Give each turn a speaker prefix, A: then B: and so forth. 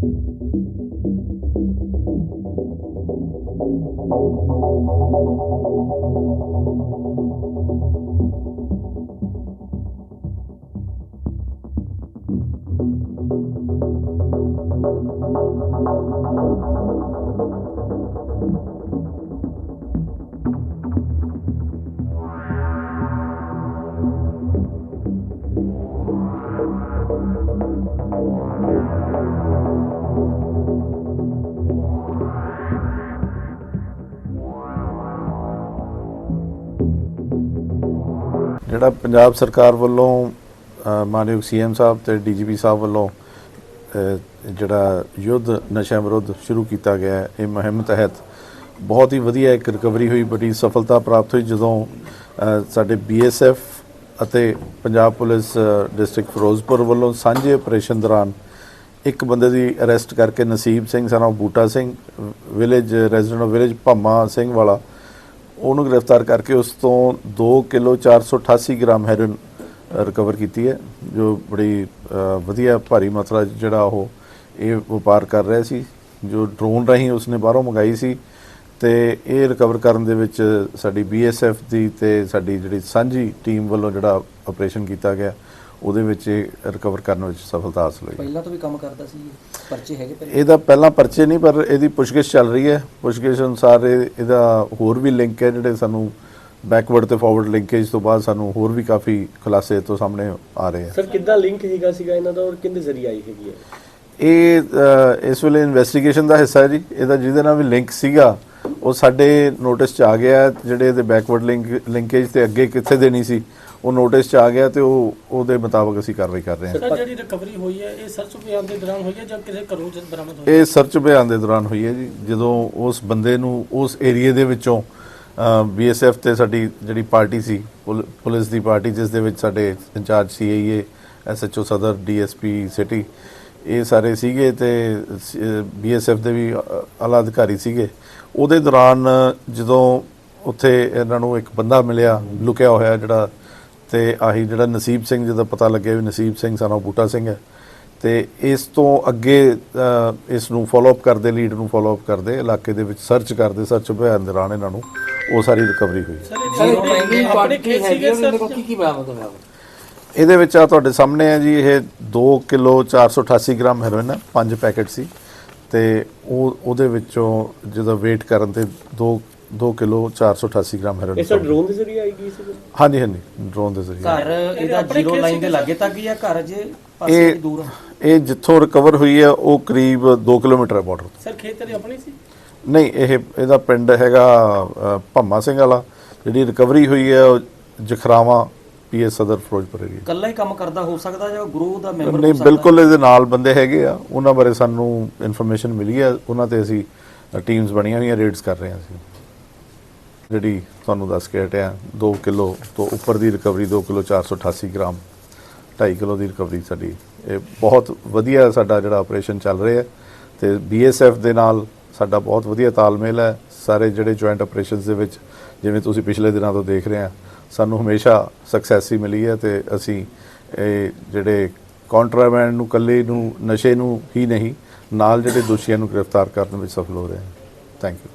A: Thank you. ਜਿਹੜਾ ਪੰਜਾਬ ਸਰਕਾਰ ਵੱਲੋਂ ਅ, ਮਾਨਯੋਗ ਸੀਐਮ ਸਾਹਿਬ ਤੇ ਡੀਜੀਪੀ ਸਾਹਿਬ ਵੱਲੋਂ ਜਿਹੜਾ ਯੁੱਧ ਨਸ਼ਾ ਵਿਰੁੱਧ ਸ਼ੁਰੂ ਕੀਤਾ ਗਿਆ ਹੈ ਇਹ ਮੁਹਿੰਮ ਤਹਿਤ ਬਹੁਤ ਹੀ ਵਧੀਆ ਇੱਕ ਰਿਕਵਰੀ ਹੋਈ ਬੜੀ ਸਫਲਤਾ ਪ੍ਰਾਪਤ ਹੋਈ ਜਦੋਂ ਅ, ਸਾਡੇ ਬੀਐਸਐਫ ਅਤੇ ਪੰਜਾਬ ਪੁਲਿਸ ਡਿਸਟ੍ਰਿਕਟ ਫਿਰੋਜ਼ਪੁਰ ਵੱਲੋਂ ਸਾਂਝੇ ਆਪਰੇਸ਼ਨ ਦੌਰਾਨ ਇੱਕ ਬੰਦੇ ਦੀ ਅਰੈਸਟ ਕਰਕੇ ਨਸੀਬ ਸਿੰਘ ਸਾਨੂੰ Boota Singh village resident of village Bhamma Singh Wala ਉਹਨੂੰ ਗ੍ਰਿਫਤਾਰ ਕਰਕੇ ਉਸ ਤੋਂ 2 ਕਿਲੋ 488 ਗ੍ਰਾਮ ਹੈਰੋਇਨ ਰਿਕਵਰ ਕੀਤੀ ਹੈ, ਜੋ ਬੜੀ ਵਧੀਆ ਭਾਰੀ ਮਾਤਰਾ ਜਿਹੜਾ ਉਹ ਇਹ ਵਪਾਰ ਕਰ ਰਿਹਾ ਸੀ, ਜੋ ਡਰੋਨ ਰਾਹੀਂ ਉਸਨੇ ਬਾਹਰੋਂ ਮੰਗਾਈ ਸੀ। ਤੇ ਇਹ ਰਿਕਵਰ ਕਰਨ ਦੇ ਵਿੱਚ ਸਾਡੀ ਬੀਐਸਐਫ ਦੀ ਤੇ ਸਾਡੀ ਜਿਹੜੀ ਸਾਂਝੀ ਟੀਮ ਵੱਲੋਂ ਜਿਹੜਾ ਆਪਰੇਸ਼ਨ ਕੀਤਾ ਗਿਆ ਉਹਦੇ ਵਿੱਚ ਰਿਕਵਰ ਕਰਨ ਵਿੱਚ ਸਫਲਤਾ ਹਾਸਲ ਹੋਈ।
B: ਪਹਿਲਾਂ ਤੋਂ ਵੀ ਕੰਮ ਕਰਦਾ ਸੀ ਇਹ? ਪਰਚੇ ਹੈਗੇ ਪਹਿਲਾਂ?
A: ਇਹਦਾ ਪਹਿਲਾਂ ਪਰਚੇ ਨਹੀਂ ਪਰ ਇਹਦੀ ਪੁੱਛਗਿੱਛ ਚੱਲ ਰਹੀ ਹੈ। ਪੁੱਛਗਿੱਛ ਅਨੁਸਾਰ ਇਹ- ਇਹਦਾ ਹੋਰ ਵੀ ਲਿੰਕ ਹੈ ਜਿਹੜੇ ਸਾਨੂੰ ਬੈਕਵਰਡ ਤੇ ਫਾਰਵਰਡ ਲਿੰਕੇਜ ਤੋਂ ਬਾਅਦ ਸਾਨੂੰ ਹੋਰ ਵੀ ਕਾਫੀ ਖੁਲਾਸੇ ਤੋਂ ਸਾਹਮਣੇ ਆ ਰਹੇ ਆ
C: ਸਰ ਕਿੱਦਾਂ ਲਿੰਕ ਹੈਗਾ ਸੀਗਾ ਇਹਨਾਂ ਦਾ ਔਰ ਕਿੰਦੇ ਜ਼ਰੀਏ ਆਈ ਹੈਗੀ ਹੈ?
A: ਇਹ ਇਸ ਵੇਲੇ ਇਨਵੈਸਟੀਗੇਸ਼ਨ ਦਾ ਹਿੱਸਾ ਹੈ ਜੀ। ਇਹਦਾ ਜਿਹਦੇ ਨਾਲ ਵੀ ਲਿੰਕ ਸੀਗਾ ਉਹ ਸਾਡੇ ਨੋਟਿਸ ਚ ਆ ਗਿਆ। ਜਿਹੜੇ ਇਹਦੇ ਬੈਕਵਰਡ ਲਿੰਕ ਲਿੰਕੇਜ ਤੇ ਅੱਗੇ ਕਿੱਥੇ ਦੇਣੀ ਸੀ ਉਹ ਨੋਟਿਸ ਚ ਆ ਗਿਆ ਤੇ ਉਹ ਉਹਦੇ ਮੁਤਾਬਕ ਅਸੀਂ ਕਾਰਵਾਈ ਕਰ ਰਹੇ ਹਾਂ
D: ਸਰ ਜਿਹੜੀ ਰਿਕਵਰੀ ਹੋਈ ਹੈ ਇਹ ਸਰਚ ਅਭਿਆਨ ਦੇ ਦੌਰਾਨ ਹੋਈ ਹੈ ਜਾਂ ਕਿਸੇ ਘਰੋਂ ਜਦ ਬਰਾਮਦ ਹੋਈ
A: ਇਹ ਸਰਚ ਅਭਿਆਨ ਦੇ ਦੌਰਾਨ ਹੋਈ ਹੈ ਜੀ ਜਦੋਂ ਉਸ ਬੰਦੇ ਨੂੰ ਉਸ ਏਰੀਏ ਦੇ ਵਿੱਚੋਂ ਬੀਐਸਐਫ ਤੇ ਸਾਡੀ ਜਿਹੜੀ ਪਾਰਟੀ ਸੀ ਪੁਲ- ਪੁਲਿਸ ਦੀ ਪਾਰਟੀ ਜਿਸ ਦੇ ਵਿੱਚ ਸਾਡੇ ਇੰਚਾਰਜ ਸੀਆਈਏ ਐਸਐਚਓ ਸਦਰ ਡੀਐਸਪੀ ਸਿਟੀ ਇਹ ਸਾਰੇ ਸੀਗੇ ਤੇ ਬੀਐਸਐਫ ਦੇ ਵੀ ਆਲਾ ਅਧਿਕਾਰੀ ਸੀਗੇ। ਉਹਦੇ ਦੌਰਾਨ ਜਦੋਂ ਉੱਥੇ ਇਹਨਾਂ ਨੂੰ ਇੱਕ ਬੰਦਾ ਮਿਲਿਆ ਲੁਕਿਆ ਹੋਇਆ ਜਿਹੜਾ ਤੇ ਆਹੀ ਜਿਹੜਾ ਨਸੀਬ ਸਿੰਘ ਜਿਹਦਾ ਪਤਾ ਲੱਗਿਆ ਵੀ ਨਸੀਬ ਸਿੰਘ ਸਾਨੂੰ ਬੂਟਾ ਸਿੰਘ ਹੈ ਤੇ ਇਸ ਤੋਂ ਅੱਗੇ ਇਸ ਨੂੰ ਫਾਲੋ ਅਪ ਕਰਦੇ ਲੀਡ ਨੂੰ ਫਾਲੋ ਅਪ ਕਰਦੇ ਇਲਾਕੇ ਦੇ ਵਿੱਚ ਸਰਚ ਕਰਦੇ ਸਰਚ ਅਭਿਆਨ ਦੌਰਾਨ ਇਹਨਾਂ ਨੂੰ ਉਹ ਸਾਰੀ ਰਿਕਵਰੀ ਹੋਈ।
D: ਸਰ ਇਹ ਖੇਤ
B: ਹੈਗੀ ਕੋਲ
D: ਸਰ
B: ਕੀ ਕੀ ਬਰਾਮਦ ਹੋਇਆ
A: ਇਹਦੇ ਵਿੱਚ ਆ ਤੁਹਾਡੇ ਸਾਹਮਣੇ ਹੈ ਜੀ ਇਹ 2 ਕਿਲੋ 488 ਗ੍ਰਾਮ ਹੈਰੋਇਨ ਹੈ ਪੰਜ ਪੈਕੇਟ ਸੀ। ਤੇ ਉਹ ਉਹਦੇ ਵਿੱਚੋਂ ਜਦੋਂ weight ਕਰਨ ਤੇ 2 2 ਕਿਲੋ 488 ਗ੍ਰਾਮ ਹੈਰੋਇਨ
C: ਇਹ ਸਰ ਡਰੋਨ ਦੇ ਜ਼ਰੀਏ ਆਈ ਗਈ ਸੀ
A: ਹਾਂਜੀ ਹਾਂਜੀ ਡਰੋਨ ਦੇ ਜ਼ਰੀਏ।
B: ਘਰ ਇਹਦਾ ਜ਼ੀਰੋ ਲਾਈਨ ਦੇ ਲਾਗੇ ਤੱਕ ਹੀ ਆ ਘਰ ਜੇ ਪਾਸੇ ਦੂਰ ਆ?
A: ਇਹ ਜਿੱਥੋਂ ਰਿਕਵਰ ਹੋਈ ਹੈ ਉਹ ਕਰੀਬ 2 ਕਿਲੋਮੀਟਰ ਹੈ ਬਾਰਡਰ
D: ਸਰ ਖੇਤ ਤੇਰੀ ਆਪਣੀ ਸੀ?
A: ਨਹੀਂ ਇਹ ਇਹਦਾ ਪਿੰਡ ਹੈਗਾ ਭੰਮਾ ਸਿੰਘ ਵਾਲਾ। ਜਿਹੜੀ ਰਿਕਵਰੀ ਹੋਈ ਹੈ ਉਹ ਜਖਰਾਵਾ ਪੀਐਸ ਸਦਰ ਫਿਰੋਜ਼ਪੁਰ ਏਰੀਆ
B: ਇਕੱਲਾ ਹੀ ਕੰਮ ਕਰਦਾ ਹੋ ਸਕਦਾ ਜਾਂ ਗਰੋਹ ਦਾ ਮੈਂਬਰ
A: ਨਹੀਂ ਬਿਲਕੁਲ ਇਹਦੇ ਨਾਲ ਬੰਦੇ ਹੈਗੇ ਆ। ਉਹਨਾਂ ਬਾਰੇ ਸਾਨੂੰ ਇਨਫੋਰਮੇਸ਼ਨ ਮਿਲੀ ਹੈ ਉਹਨਾਂ ਤੇ ਅਸੀਂ ਟੀਮਸ ਬਣੀਆਂ ਹੋਈਆਂ ਰੇਡਸ ਕਰ ਰਹੇ ਹਾਂ ਅਸੀਂ। ਜਿਹੜੀ ਤੁਹਾਨੂੰ ਦੱਸ ਕੇ ਹਟਿਆ 2 ਕਿਲੋ ਤੋਂ ਉੱਪਰ ਦੀ ਰਿਕਵਰੀ 2 ਕਿਲੋ 488 ਗ੍ਰਾਮ 2.5 ਕਿਲੋ ਦੀ ਰਿਕਵਰੀ ਸਾਡੀ। ਇਹ ਬਹੁਤ ਵਧੀਆ ਸਾਡਾ ਜਿਹੜਾ ਆਪਰੇਸ਼ਨ ਚੱਲ ਰਿਹਾ ਹੈ। ਤੇ ਬੀਐਸਐਫ ਦੇ ਨਾਲ ਸਾਡਾ ਬਹੁਤ ਵਧੀਆ ਤਾਲਮੇਲ ਹੈ। ਸਾਰੇ ਜਿਹੜੇ ਜੁਆਇੰਟ ਆਪਰੇਸ਼ਨਸ ਦੇ ਵਿੱਚ, ਜਿਵੇਂ ਤੁਸੀਂ ਪਿਛਲੇ ਦਿਨਾਂ ਤੋਂ ਦੇਖ ਰਹੇ ਆ, ਸਾਨੂੰ ਹਮੇਸ਼ਾ ਸਕਸੈਸ ਹੀ ਮਿਲੀ ਹੈ ਤੇ ਅਸੀਂ ਇਹ ਜਿਹੜੇ ਕੰਟਰਾਬੈਂਡ ਨੂੰ ਕੱਲੇ ਨੂੰ, ਨਸ਼ੇ ਨੂੰ ਹੀ ਨਹੀਂ, ਨਾਲ ਜਿਹੜੇ ਦੋਸ਼ੀਆਂ ਨੂੰ ਗ੍ਰਿਫਤਾਰ ਕਰਨ ਵਿੱਚ ਸਫਲ ਹੋ ਰਹੇ ਹਾਂ। Thank you